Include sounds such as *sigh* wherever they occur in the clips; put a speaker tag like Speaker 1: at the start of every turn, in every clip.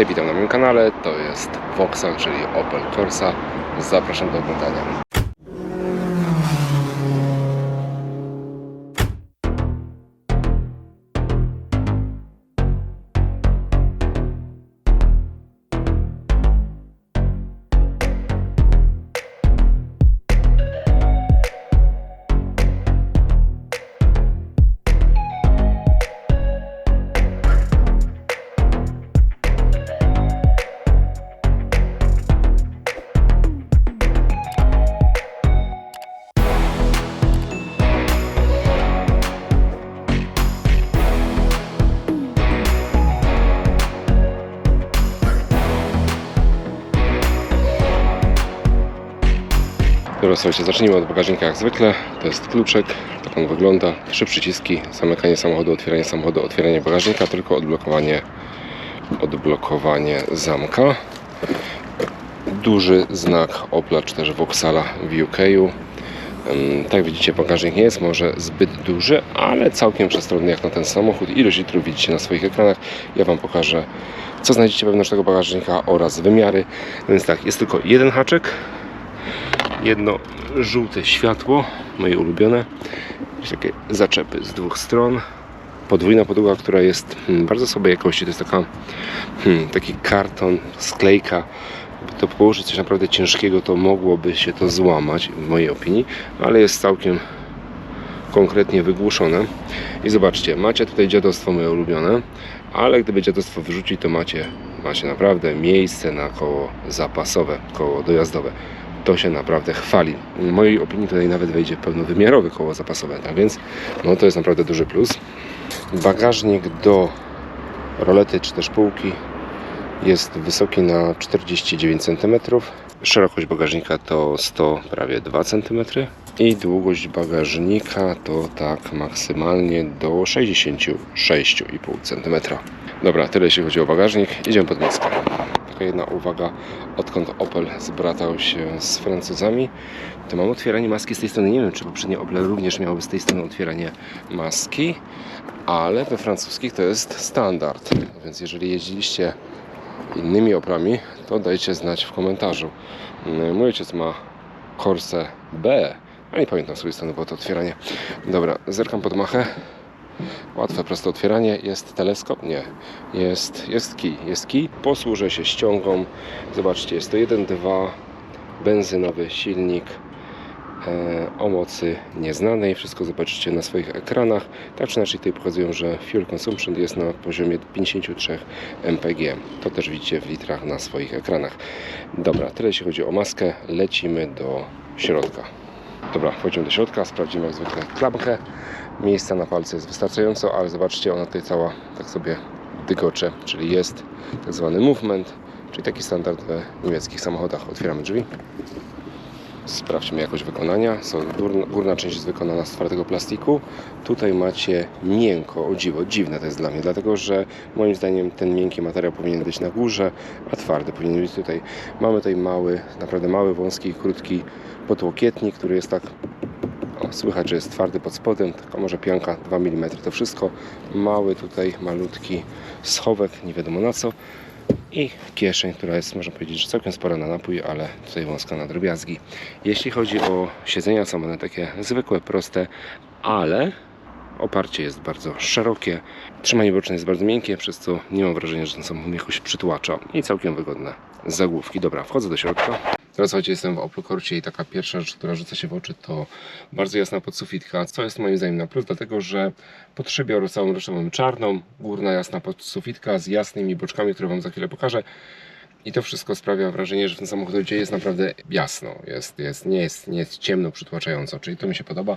Speaker 1: Hej, witam na moim kanale, to jest Vauxhall, czyli Opel Corsa. Zapraszam do oglądania. Dobra, słuchajcie, zacznijmy od bagażnika jak zwykle. To jest kluczek, tak on wygląda. Trzy przyciski, zamykanie samochodu, otwieranie samochodu, otwieranie bagażnika, tylko odblokowanie, odblokowanie zamka. Duży znak Opla czy też Vauxhalla w UK. Tak widzicie, bagażnik nie jest może zbyt duży, ale całkiem przestronny jak na ten samochód. Ilość litrów widzicie na swoich ekranach. Ja Wam pokażę, co znajdziecie wewnątrz tego bagażnika oraz wymiary. Więc tak, jest tylko jeden haczyk, jedno żółte światło, moje ulubione. Takie zaczepy z dwóch stron. Podwójna podłoga, która jest hmm, bardzo słabej jakości. To jest taka, hmm, taki karton, sklejka. To położyć coś naprawdę ciężkiego, to mogłoby się to złamać, w mojej opinii, ale jest całkiem konkretnie wygłuszone. I zobaczcie, macie tutaj dziadostwo moje ulubione, ale gdyby dziadostwo wyrzucić, to macie, macie naprawdę miejsce na koło zapasowe, koło dojazdowe się naprawdę chwali. W mojej opinii tutaj nawet wejdzie pełnowymiarowe koło zapasowe, tak więc no to jest naprawdę duży plus. Bagażnik do rolety czy też półki jest wysoki na 49 cm. Szerokość bagażnika to 100 prawie 2 cm i długość bagażnika to tak maksymalnie do 66,5 cm. Dobra, tyle jeśli chodzi o bagażnik. Idziemy pod maskę tylko jedna uwaga, odkąd Opel zbratał się z Francuzami, to mam otwieranie maski z tej strony. Nie wiem, czy poprzednie Opel również miały z tej strony otwieranie maski, ale we francuskich to jest standard. Więc jeżeli jeździliście innymi Oplami, to dajcie znać w komentarzu. Mój ojciec ma Corse B, a nie pamiętam której strony było to otwieranie. Dobra, zerkam pod machę. Łatwe, proste otwieranie. Jest teleskop? Nie. Jest, jest kij. Jest kij. Posłużę się ściągą. Zobaczcie, jest to 1.2 benzynowy silnik e, o mocy nieznanej. Wszystko zobaczycie na swoich ekranach. Tak czy inaczej tutaj pokazują, że fuel consumption jest na poziomie 53 mpg. To też widzicie w litrach na swoich ekranach. Dobra, tyle jeśli chodzi o maskę. Lecimy do środka. Dobra, wchodzimy do środka, sprawdzimy jak zwykle klamkę. Miejsca na palce jest wystarczająco, ale zobaczcie, ona tutaj cała tak sobie dygocze, czyli jest tak zwany movement, czyli taki standard we niemieckich samochodach. Otwieramy drzwi. Sprawdźmy jakość wykonania. Górna, górna część jest wykonana z twardego plastiku. Tutaj macie miękko, o dziwo, dziwne to jest dla mnie, dlatego że moim zdaniem ten miękki materiał powinien być na górze, a twardy powinien być tutaj. Mamy tutaj mały, naprawdę mały, wąski, krótki podłokietnik, który jest tak o, słychać, że jest twardy pod spodem, tylko może pianka 2 mm. To wszystko. Mały tutaj, malutki schowek, nie wiadomo na co. I kieszeń, która jest, można powiedzieć, że całkiem spora na napój, ale tutaj wąska na drobiazgi. Jeśli chodzi o siedzenia, są one takie zwykłe, proste, ale oparcie jest bardzo szerokie. Trzymanie boczne jest bardzo miękkie, przez co nie mam wrażenia, że ten samochód jakoś przytłacza. I całkiem wygodne zagłówki. Dobra, wchodzę do środka. Teraz słuchajcie, jestem w Opel i taka pierwsza rzecz, która rzuca się w oczy to bardzo jasna podsufitka, co jest moim zdaniem na plus, dlatego że pod szybior całą resztę mamy czarną, górna jasna podsufitka z jasnymi boczkami, które Wam za chwilę pokażę. I to wszystko sprawia wrażenie, że w tym samochodzie jest naprawdę jasno, jest, jest, nie, jest, nie jest ciemno, przytłaczająco, czyli to mi się podoba.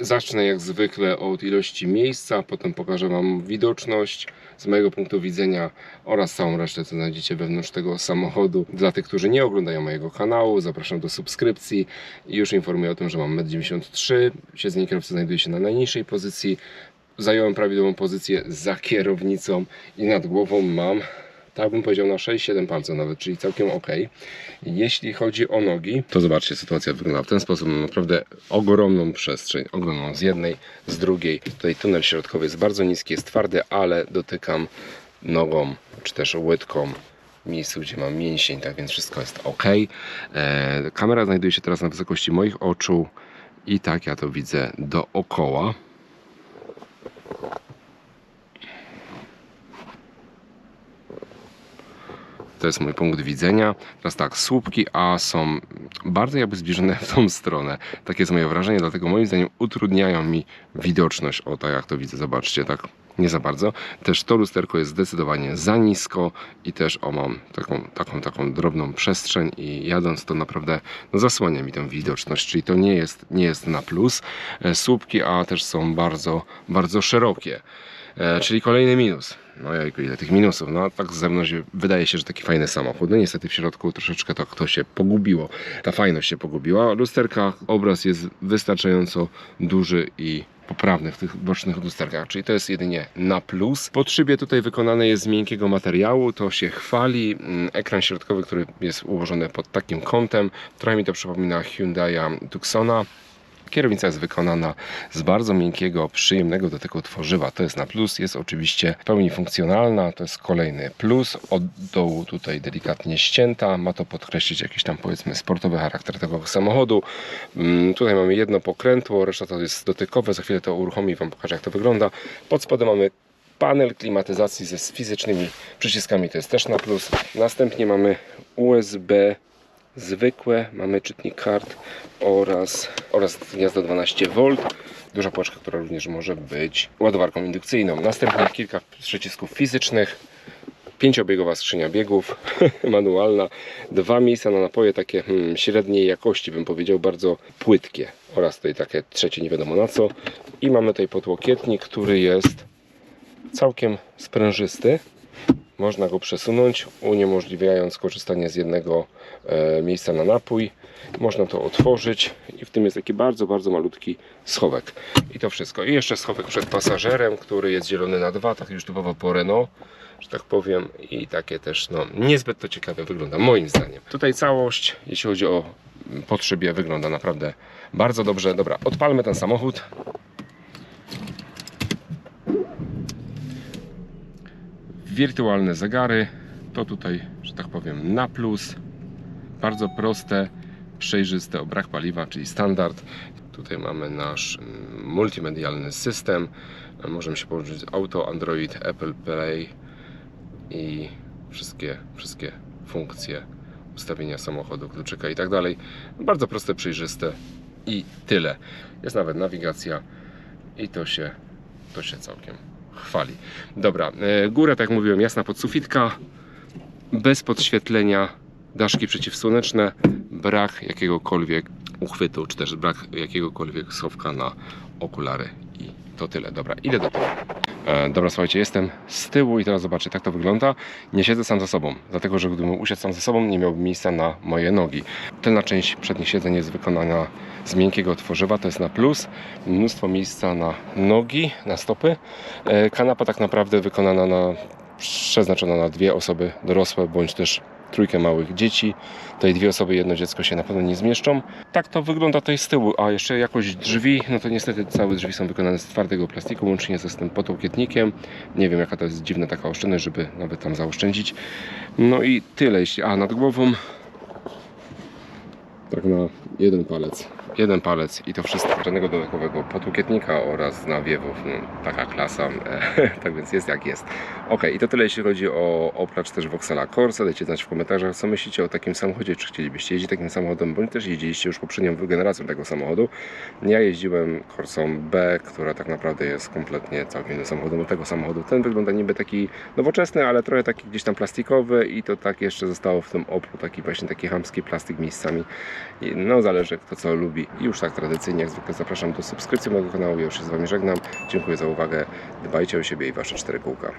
Speaker 1: Zacznę jak zwykle od ilości miejsca, potem pokażę Wam widoczność z mojego punktu widzenia oraz całą resztę, co znajdziecie wewnątrz tego samochodu. Dla tych, którzy nie oglądają mojego kanału, zapraszam do subskrypcji i już informuję o tym, że mam 1,93 m, siedzenie kierowcy znajduje się na najniższej pozycji, zająłem prawidłową pozycję za kierownicą i nad głową mam tak bym powiedział na 6-7 palców nawet, czyli całkiem ok. Jeśli chodzi o nogi, to zobaczcie, sytuacja wygląda w ten sposób. Mam naprawdę ogromną przestrzeń, ogromną z jednej, z drugiej. Tutaj tunel środkowy jest bardzo niski, jest twardy, ale dotykam nogą czy też łydką miejscu, gdzie mam mięsień, tak więc wszystko jest ok. E, kamera znajduje się teraz na wysokości moich oczu i tak ja to widzę dookoła. To jest mój punkt widzenia. Teraz tak, słupki A są bardzo jakby zbliżone w tą stronę. Takie jest moje wrażenie, dlatego moim zdaniem utrudniają mi widoczność. O tak jak to widzę, zobaczcie, tak nie za bardzo. Też to lusterko jest zdecydowanie za nisko i też o mam taką, taką, taką drobną przestrzeń i jadąc to naprawdę no, zasłania mi tę widoczność, czyli to nie jest, nie jest na plus. E, Słupki A też są bardzo, bardzo szerokie. E, czyli kolejny minus. No jajku, ile tych minusów. No tak z zewnątrz wydaje się, że taki fajny samochód. No niestety w środku troszeczkę to, to się pogubiło. Ta fajność się pogubiła. Lusterka, obraz jest wystarczająco duży i poprawny w tych bocznych lusterkach, czyli to jest jedynie na plus. Pod szybie tutaj wykonane jest z miękkiego materiału, to się chwali. Mm, Ekran środkowy, który jest ułożony pod takim kątem, trochę mi to przypomina Hyundai'a Tucsona. Kierownica jest wykonana z bardzo miękkiego, przyjemnego dotyku tworzywa. To jest na plus. Jest oczywiście w pełni funkcjonalna. To jest kolejny plus. Od dołu tutaj delikatnie ścięta. Ma to podkreślić jakiś tam powiedzmy sportowy charakter tego samochodu. Mm, Tutaj mamy jedno pokrętło, reszta to jest dotykowe. Za chwilę to uruchomi Wam pokażę jak to wygląda. Pod spodem mamy panel klimatyzacji ze fizycznymi przyciskami. To jest też na plus. Następnie mamy USB zwykłe, mamy czytnik kart oraz, oraz gniazdo 12V. Duża płaczka, która również może być ładowarką indukcyjną. Następnie kilka przycisków fizycznych. Pięciobiegowa skrzynia biegów, *laughs* manualna. Dwa miejsca na napoje takie hmm, średniej jakości, bym powiedział, bardzo płytkie. Oraz tutaj takie trzecie nie wiadomo na co. I mamy tutaj podłokietnik, który jest całkiem sprężysty. Można go przesunąć, uniemożliwiając korzystanie z jednego e, miejsca na napój. Można to otworzyć i w tym jest taki bardzo, bardzo malutki schowek. I to wszystko. I jeszcze schowek przed pasażerem, który jest dzielony na dwa, tak już typowo po Renault, że tak powiem. I takie też, no, niezbyt to ciekawie wygląda, moim zdaniem. Tutaj całość, jeśli chodzi o potrzebie, wygląda naprawdę bardzo dobrze. Dobra, odpalmy ten samochód. Wirtualne zegary. To tutaj, że tak powiem, na plus. Bardzo proste, przejrzyste o brak paliwa, czyli standard. Tutaj mamy nasz mm, multimedialny system. Możemy się połączyć z Auto, Android, Apple Play i wszystkie, wszystkie funkcje ustawienia samochodu, kluczyka i tak dalej. Bardzo proste, przejrzyste i tyle. Jest nawet nawigacja i to się, to się całkiem chwali. Dobra, e, góra, tak jak mówiłem, jasna podsufitka, bez podświetlenia, daszki przeciwsłoneczne, brak jakiegokolwiek uchwytu, czy też brak jakiegokolwiek schowka na okulary to tyle. Dobra, idę do tyłu. E, dobra, słuchajcie, jestem z tyłu i teraz zobaczcie, tak to wygląda. Nie siedzę sam ze sobą, dlatego że gdybym usiadł sam ze sobą, nie miałbym miejsca na moje nogi. Tylna część przednich siedzeń jest wykonana z miękkiego tworzywa, to jest na plus. Mnóstwo miejsca na nogi, na stopy. E, kanapa tak naprawdę wykonana na przeznaczona na dwie osoby dorosłe, bądź też trójkę małych dzieci. Tutaj dwie osoby, jedno dziecko się na pewno nie zmieszczą. Tak to wygląda tutaj z tyłu, a jeszcze jakość drzwi, no to niestety całe drzwi są wykonane z twardego plastiku, łącznie ze z tym potołkietnikiem. Nie wiem jaka to jest dziwna taka oszczędność, żeby nawet tam zaoszczędzić. No i tyle, jeśli a nad głową tak na jeden palec. Jeden palec i to wszystko. Żadnego dodatkowego potłukietnika oraz nawiewów. No, taka klasa. *laughs* tak więc jest jak jest. Ok, i to tyle jeśli chodzi o Opla czy też Vauxhalla Corsa. Dajcie znać w komentarzach, co myślicie o takim samochodzie. Czy chcielibyście jeździć takim samochodem, bądź też jeździliście już poprzednią generacją tego samochodu. Ja jeździłem Corsą B, która tak naprawdę jest kompletnie całkiem innym samochodem od tego samochodu. Ten wygląda niby taki nowoczesny, ale trochę taki gdzieś tam plastikowy i to tak jeszcze zostało w tym Oplu taki właśnie taki chamski plastik miejscami. No zależy kto co lubi. I już tak tradycyjnie jak zwykle zapraszam do subskrypcji mojego kanału. Ja już się z Wami żegnam. Dziękuję za uwagę. Dbajcie o siebie i Wasze cztery kółka.